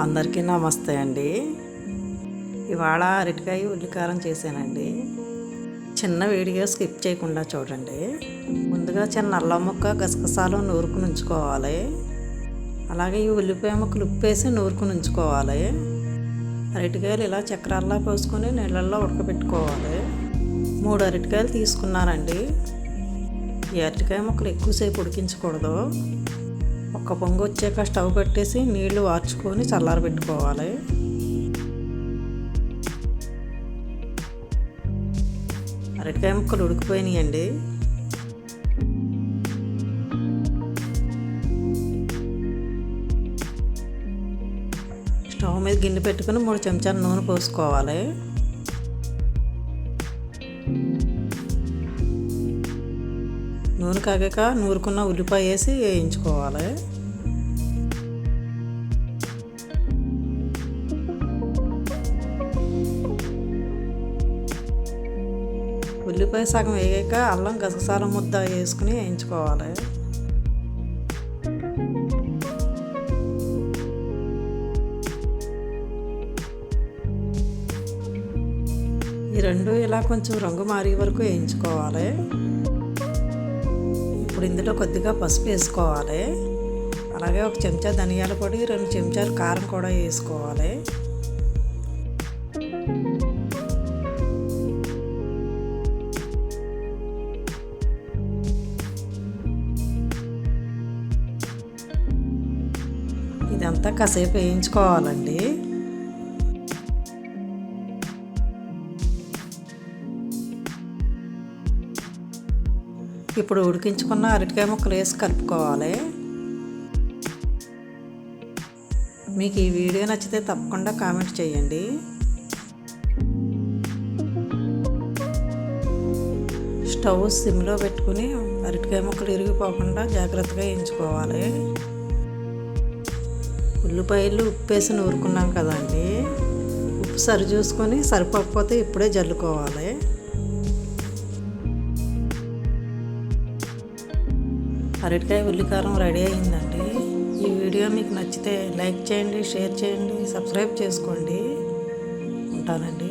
అందరికీ నమస్తే అండి. ఇవాళ అరటికాయ ఉల్లికారం చేశానండి. చిన్న వీడియో స్కిప్ చేయకుండా చూడండి. ముందుగా చిన్న అల్లం ముక్క గసగసాలు నూరుకుని ఉంచుకోవాలి. అలాగే ఈ ఉల్లిపాయ ముక్కలు ఉప్పేసి నూరుకుని ఉంచుకోవాలి. అరటికాయలు ఇలా చక్రాల్లా పోసుకొని నీళ్ళల్లో ఉడకబెట్టుకోవాలి. మూడు అరటికాయలు తీసుకున్నానండి. ఈ అరటికాయ ముక్కలు ఎక్కువసేపు ఉడికించకూడదు. ఒక్క పొంగు వచ్చాక స్టవ్ పెట్టేసి నీళ్ళు వార్చుకొని చల్లారబెట్టుకోవాలి అరటికాయ ముక్కలు ఉడికిపోయినాయండి. స్టవ్ మీద గిన్నె పెట్టుకుని మూడు చెంచాల నూనె పోసుకోవాలి. నూనె కాగాక నూరుకున్న ఉల్లిపాయ వేసి వేయించుకోవాలి. ఉల్లిపాయ సగం వేగాక అల్లం గసగసాల ముద్ద వేసుకుని వేయించుకోవాలి. ఈ రెండు ఇలా కొంచెం రంగు మారే వరకు వేయించుకోవాలి. ఇప్పుడు ఇందులో కొద్దిగా పసుపు వేసుకోవాలి. అలాగే ఒక చెంచా ధనియాల పొడి రెండు చెంచాలు కారం కూడా వేసుకోవాలి. ఇదంతా కాసేపు వేయించుకోవాలండి. ఇప్పుడు ఉడికించుకున్న అరటికాయ ముక్కలు వేసి కలుపుకోవాలి. మీకు ఈ వీడియో నచ్చితే తప్పకుండా కామెంట్ చేయండి. స్టవ్ సిమ్లో పెట్టుకుని అరటికాయ ముక్కలు ఇరిగిపోకుండా జాగ్రత్తగా ఎంచుకోవాలి. ఉల్లిపాయలు ఉప్పు వేసి నూరుకున్నాం కదండి. ఉప్పు సరి చూసుకొని సరిపోకపోతే ఇప్పుడే జల్లుకోవాలి. అరటికాయ ఉల్లికారం రెడీ అయిందండి ఈ వీడియో మీకు నచ్చితే లైక్ చేయండి షేర్ చేయండి సబ్స్క్రైబ్ చేసుకోండి. ఉంటానండి.